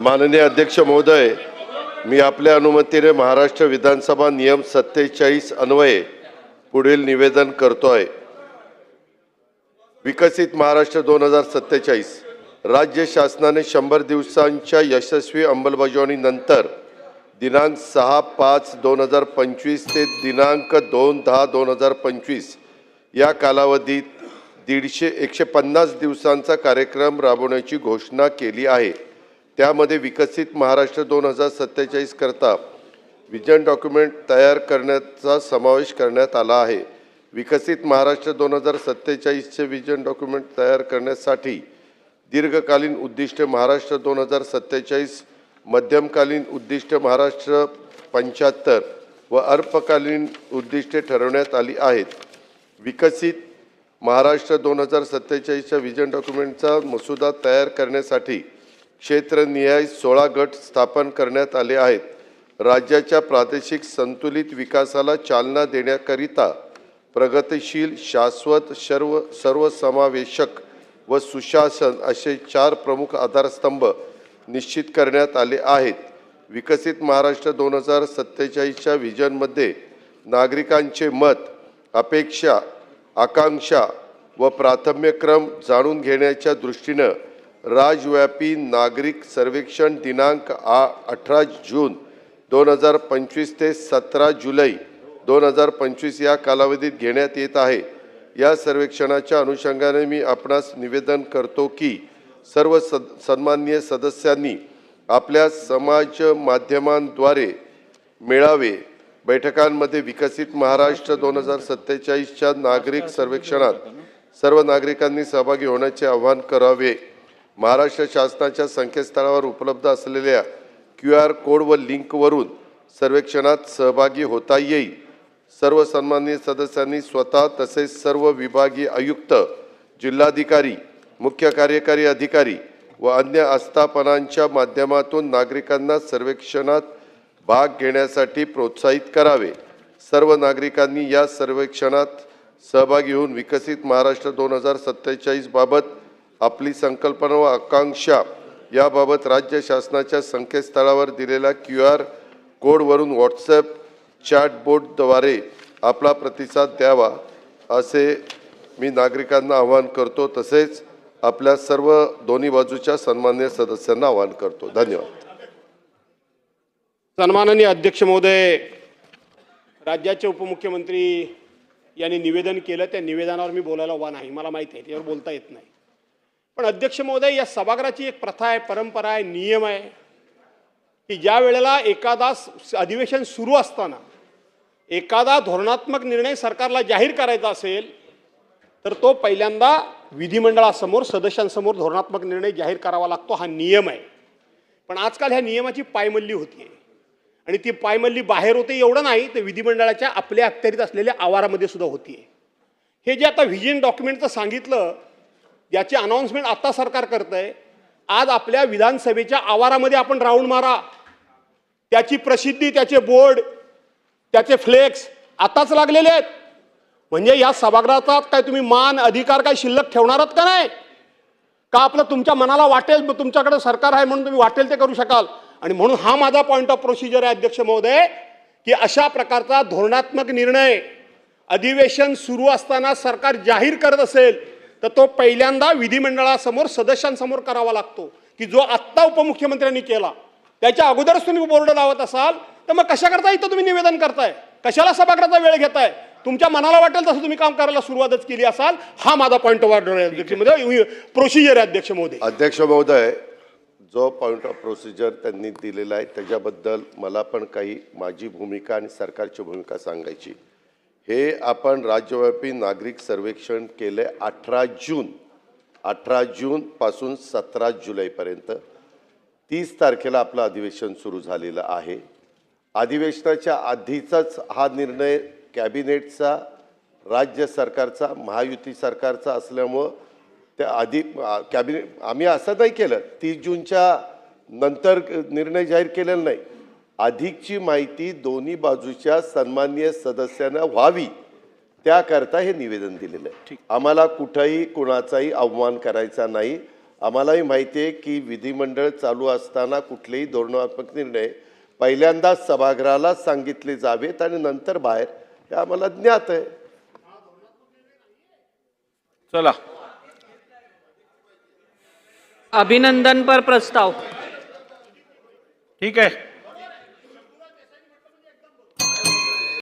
माननीय अध्यक्ष महोदय मी आपल्या अनुमतीने महाराष्ट्र विधानसभा नियम सत्तेचाळीस अन्वये पुढील निवेदन करतोय. विकसित महाराष्ट्र दोन हजार सत्तेचाळीस. राज्य शासनाने शंभर दिवसांच्या यशस्वी अंमलबजावणीनंतर दिनांक सहा पाच दोन हजार पंचवीस ते दिनांक दोन दहा दोन हजार पंचवीस या कालावधीत दीडशे एकशे पन्नास दिवसांचा कार्यक्रम राबवण्याची घोषणा केली आहे. त्यामध्ये विकसित महाराष्ट्र दोन हजार सत्तेचाळीस करता विजन डॉक्युमेंट तयार करण्याचा समावेश करण्यात आला आहे. विकसित महाराष्ट्र दोन हजार सत्तेचाळीसचे विजन डॉक्युमेंट तयार करण्यासाठी दीर्घकालीन उद्दिष्ट महाराष्ट्र दोन हजार सत्तेचाळीस मध्यमकालीन उद्दिष्ट महाराष्ट्र पंच्याहत्तर व अल्पकालीन उद्दिष्टे ठरवण्यात आली आहेत. विकसित महाराष्ट्र दोन हजार सत्तेचाळीसच्या विजन डॉक्युमेंटचा मसुदा तयार करण्यासाठी क्षेत्रनिहाय सोळा गट स्थापन करण्यात आले आहेत. राज्याच्या प्रादेशिक संतुलित विकासाला चालना देण्याकरिता प्रगतिशील शाश्वत सर्व सर्वसमावेशक व सुशासन असे चार प्रमुख आधारस्तंभ निश्चित करण्यात आले आहेत. विकसित महाराष्ट्र दोन हजार सत्तेचाळीसच्या विजनमध्ये नागरिकांचे मत अपेक्षा आकांक्षा व प्राथम्यक्रम जाणून घेण्याच्या दृष्टीनं राजव्यापी नागरिक सर्वेक्षण दिनांक आ अठरा जून दोन हजार पंचवीस ते सतरा जुलै दोन हजार पंचवीस या कालावधीत घेण्यात येत आहे. या सर्वेक्षणाच्या अनुषंगाने मी आपणास निवेदन करतो की सर्व सद सन्माननीय सदस्यांनी आपल्या समाज माध्यमांद्वारे मेळावे बैठकांमध्ये विकसित महाराष्ट्र दोन हजार सत्तेचाळीसच्या नागरिक सर्वेक्षणात सर्व नागरिकांनी सहभागी होण्याचे आवाहन करावे. महाराष्ट्र शासनाच्या संकेतस्थळावर उपलब्ध असलेल्या क्यू आर कोड व लिंकवरून सर्वेक्षणात सहभागी होता येईल. सर्व सन्माननीय सदस्यांनी स्वतः तसेच सर्व विभागीय आयुक्त जिल्हाधिकारी मुख्य कार्यकारी अधिकारी व अन्य आस्थापनांच्या माध्यमातून नागरिकांना सर्वेक्षणात भाग घेण्यासाठी प्रोत्साहित करावे. सर्व नागरिकांनी या सर्वेक्षणात सहभागी होऊन विकसित महाराष्ट्र दोन हजार सत्तेचाळीसबाबत आपली संकल्पना व आकांक्षा याबाबत राज्य शासनाच्या संकेतस्थळावर दिलेल्या क्यू आर कोडवरून व्हॉट्सॲप चॅटबोटद्वारे आपला प्रतिसाद द्यावा असे मी नागरिकांना आवाहन करतो. तसेच आपल्या सर्व दोन्ही बाजूच्या सन्मान्य सदस्यांना आवाहन करतो. धन्यवाद. सन्माननीय अध्यक्ष महोदय राज्याचे उपमुख्यमंत्री यांनी निवेदन केलं. त्या निवेदनावर मी बोलायला वा नाही. मला माहिती आहे त्यावर बोलता येत नाही. पण अध्यक्ष महोदय या सभागृहाची एक प्रथा आहे परंपरा आहे नियम आहे की ज्या वेळेला एखादा अधिवेशन सुरू असताना एखादा धोरणात्मक निर्णय सरकारला जाहीर करायचा असेल तर तो पहिल्यांदा विधिमंडळासमोर सदस्यांसमोर धोरणात्मक निर्णय जाहीर करावा लागतो. हा नियम आहे. पण आजकाल ह्या नियमाची पायमल्ली होती आहे आणि ती पायमल्ली बाहेर होते एवढं नाही तर विधिमंडळाच्या आपल्या अखत्यारीत असलेल्या आवारामध्ये सुद्धा होती. हे जे आता व्हिजन डॉक्युमेंटचं सांगितलं याची अनाऊन्समेंट आत्ता सरकार करत आहे आज आपल्या विधानसभेच्या आवारामध्ये आपण राऊंड मारा. त्याची प्रसिद्धी त्याचे बोर्ड त्याचे फ्लेक्स आताच लागलेले आहेत. म्हणजे या सभागृहाचा काय तुम्ही मान अधिकार काय शिल्लक ठेवणारच का नाही? का आपलं तुमच्या मनाला वाटेल तुमच्याकडे सरकार आहे म्हणून तुम्ही वाटेल ते करू शकाल? आणि म्हणून हा माझा पॉईंट ऑफ प्रोसिजर आहे अध्यक्ष महोदय की अशा प्रकारचा धोरणात्मक निर्णय अधिवेशन सुरू असताना सरकार जाहीर करत असेल तर तो पहिल्यांदा विधिमंडळासमोर सदस्यांसमोर करावा लागतो. की जो आत्ता उपमुख्यमंत्र्यांनी केला त्याच्या अगोदरच तुम्ही बोर्ड लावत असाल तर मग कशाकरता इथं तुम्ही निवेदन करताय? कशाला सभागृहाचा वेळ घेताय? तुमच्या मनाला वाटेल तसं तुम्ही काम करायला सुरुवातच केली असाल. हा माझा पॉईंट ऑफ ऑर्डर आहे अध्यक्ष महोदय. प्रोसिजर आहे अध्यक्ष महोदय. अध्यक्ष महोदय जो पॉईंट ऑफ प्रोसिजर त्यांनी दिलेला आहे त्याच्याबद्दल मला पण काही माझी भूमिका आणि सरकारची भूमिका सांगायची. हे आपण राज्यव्यापी नागरिक सर्वेक्षण केले अठरा जून अठरा जूनपासून सतरा जुलैपर्यंत तीस तारखेला आपलं अधिवेशन सुरू झालेलं आहे. अधिवेशनाच्या आधीचाच हा निर्णय कॅबिनेटचा राज्य सरकारचा महायुती सरकारचा असल्यामुळं त्या आधी कॅबिनेट आम्ही असं नाही केलं. तीस जूनच्या नंतर निर्णय जाहीर केलेला नाही. अधिकची माहिती दोन्ही बाजूच्या सन्माननीय सदस्यांना व्हावी त्याकरता हे निवेदन दिलेलं आहे. आम्हाला कुठंही कुणाचाही अवमान करायचा नाही. आम्हालाही माहिती आहे की विधिमंडळ चालू असताना कुठलेही धोरणात्मक निर्णय पहिल्यांदा सभागृहाला सांगितले जावेत आणि नंतर बाहेर हे आम्हाला ज्ञात आहे. चला. अभिनंदन पर प्रस्ताव। ठीक आहे.